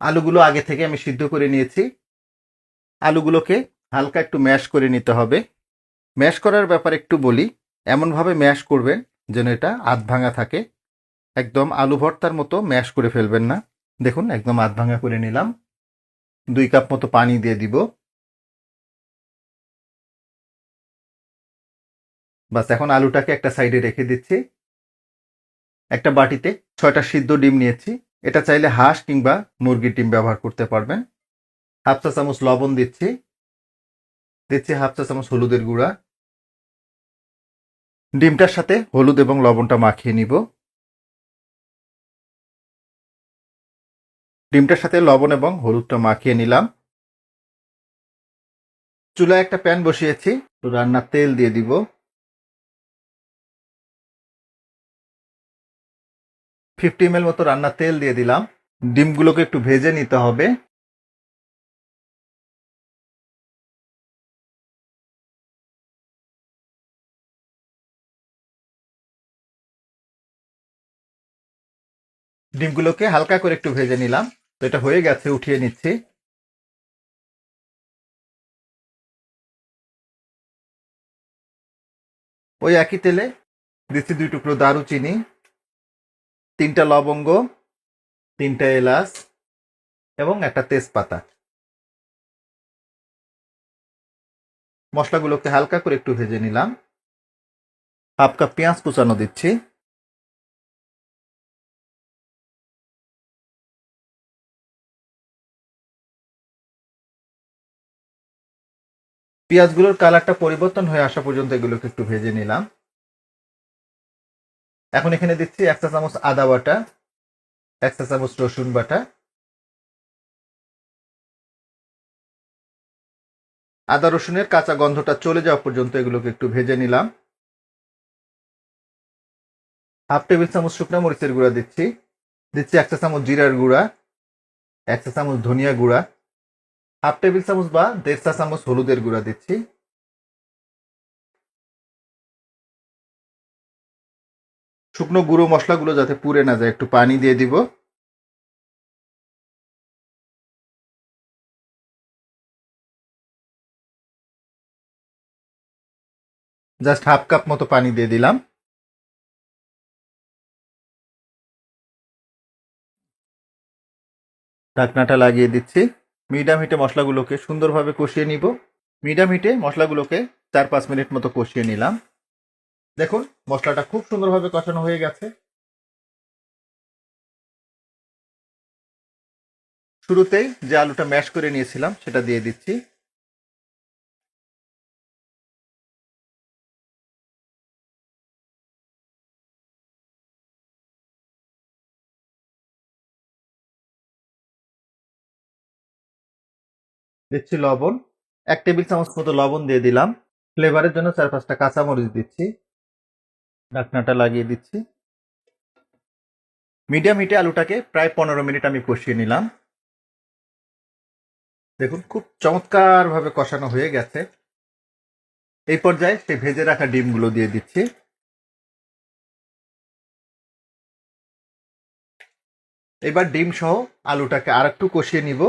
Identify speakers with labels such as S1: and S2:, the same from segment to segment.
S1: আলুগুলো আগে থেকে আমি সিদ্ধ করে নিয়েছি। আলুগুলোকে হালকা একটু ম্যাশ করে নিতে হবে। ম্যাশ করার ব্যাপারে একটু বলি, এমনভাবে ম্যাশ করবেন যেন এটা আধ ভাঙা থাকে। একদম আলু ভর্তার মতো ম্যাশ করে ফেলবেন না। দেখুন, একদম আধ ভাঙা করে নিলাম। দুই কাপ মতো পানি দিয়ে দিব। বাস, এখন আলুটাকে একটা সাইডে রেখে দিচ্ছি। একটা বাটিতে ছয়টা সিদ্ধ ডিম নিয়েছি। এটা চাইলে হাঁস কিংবা মুরগির ডিম ব্যবহার করতে পারবেন। হাফ চা চামচ লবণ দিচ্ছি। দিচ্ছি হাফ চা চামচ হলুদের গুঁড়া। ডিমটার সাথে হলুদ এবং লবণটা মাখিয়ে নিব। ডিমটার সাথে লবণ এবং হলুদটা মাখিয়ে নিলাম। চুলায় একটা প্যান বসিয়েছি। রান্নার তেল দিয়ে দিব। ফিফটি এম মতো রান্নার তেল দিয়ে দিলাম। ডিমগুলোকে একটু ভেজে নিতে হবে। ডিমগুলোকে হালকা করে একটু ভেজে নিলাম। তো এটা হয়ে গেছে, উঠিয়ে নিচ্ছি। ওই একই তেলে দিচ্ছি দুই টুকরো দারুচিনি। তিনটা লবঙ্গ, তিনটা এলাচ এবং একটা তেজপাতা। মশলাগুলোকে হালকা করে একটু ভেজে নিলাম। হাফ কাপ পেঁয়াজ কুচানো দিচ্ছি। পেঁয়াজগুলোর কালারটা পরিবর্তন হয়ে আসা পর্যন্ত এগুলোকে একটু ভেজে নিলাম। এখন এখানে দিচ্ছি এক চা চামচ আদা বাটা, এক চা চামচ রসুন বাটা। আদা রসুনের কাঁচা গন্ধটা চলে যাওয়া পর্যন্ত এগুলোকে একটু ভেজে নিলাম। হাফ টেবিল চামচ শুকনা মরিচের গুঁড়া দিচ্ছি। দিচ্ছি এক চা চামচ জিরার গুঁড়া, এক চা চামচ ধনিয়া গুঁড়া। হাফ টেবিল চামচ বা দেড় চা চামচ হলুদের গুঁড়া দিচ্ছি। শুকনো গুঁড়ো মশলাগুলো যাতে পুড়ে না যায়, একটু পানি দিয়ে দিব। জাস্ট হাফ কাপ মতো পানি দিয়ে দিলাম। ঢাকনাটা লাগিয়ে দিচ্ছি। মিডিয়াম হিটে মশলাগুলোকে সুন্দরভাবে কষিয়ে নিব। মিডিয়াম হিটে মশলাগুলোকে চার পাঁচ মিনিট মতো কষিয়ে নিলাম। দেখুন, মশলাটা খুব সুন্দরভাবে কষানো হয়ে গেছে। শুরুতেই যে আলুটা ম্যাশ করে নিয়েছিলাম, সেটা দিয়ে দিচ্ছি। দিচ্ছি লবণ। এক টেবিল চামচ মতো লবণ দিয়ে দিলাম। ফ্লেভারের জন্য চার পাঁচটা কাঁচামরিচ দিচ্ছি। ঢাকনাটা লাগিয়ে দিচ্ছি। মিডিয়াম হিটে আলুটাকে প্রায় পনেরো মিনিট আমি কষিয়ে নিলাম। দেখুন, খুব চমৎকার ভাবে কষানো হয়ে গেছে। এই পর্যায়ে সেই ভেজে রাখা ডিমগুলো দিয়ে দিচ্ছি। এবার ডিম সহ আলুটাকে আর একটু কষিয়ে নিব।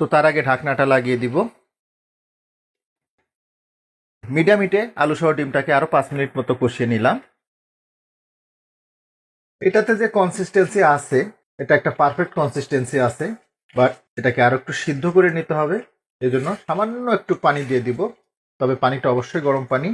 S1: তো তার আগে ঢাকনাটা লাগিয়ে দিব। মিডিয়াম হিটে আলু সহ ডিমটাকে আরও পাঁচ মিনিট মতো কষিয়ে নিলাম। এটাতে যে কনসিস্টেন্সি আছে, এটা একটা পারফেক্ট কনসিস্টেন্সি আছে বাট এটাকে আরও একটু সিদ্ধ করে নিতে হবে। এই জন্য সামান্য একটু পানি দিয়ে দিব, তবে পানিটা অবশ্যই গরম পানি।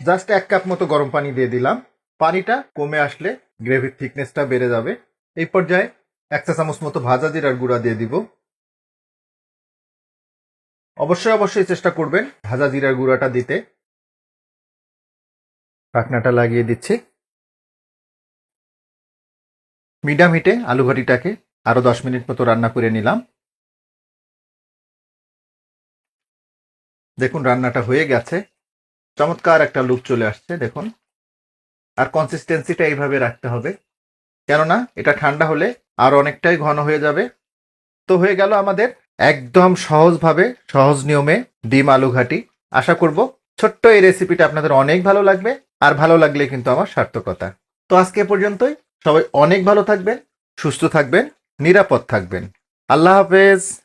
S1: জাস্ট এক কাপ মতো গরম পানি দিয়ে দিলাম। পানিটা কমে আসলে গ্রেভির থিকনেসটা বেড়ে যাবে। এই পর্যায়ে এক চা চামচ মতো ভাজা জিরার গুঁড়া দিয়ে দিব। অবশ্যই অবশ্যই চেষ্টা করবেন ভাজা জিরার গুঁড়াটা দিতে। ঢাকনাটা লাগিয়ে দিচ্ছি। মিডিয়াম হিটে আলু ভাটিটাকে আরও দশ মিনিট মতো রান্না করে নিলাম। দেখুন, রান্নাটা হয়ে গেছে। চমৎকার একটা লুক চলে আসছে, দেখুন। আর কনসিস্টেন্সিটা এইভাবে রাখতে হবে। কেননা, এটা ঠান্ডা হলে আর অনেকটাই ঘন হয়ে যাবে। তো হয়ে গেল আমাদের একদম সহজভাবে, সহজ নিয়মে ডিম আলু ঘাটি। আশা করব ছোট্ট এই রেসিপিটা আপনাদের অনেক ভালো লাগবে আর ভালো লাগলে কিন্তু আমার সার্থকতা। তো আজকে পর্যন্তই। সবাই অনেক ভালো থাকবেন, সুস্থ থাকবেন, নিরাপদ থাকবেন। আল্লাহ হাফেজ।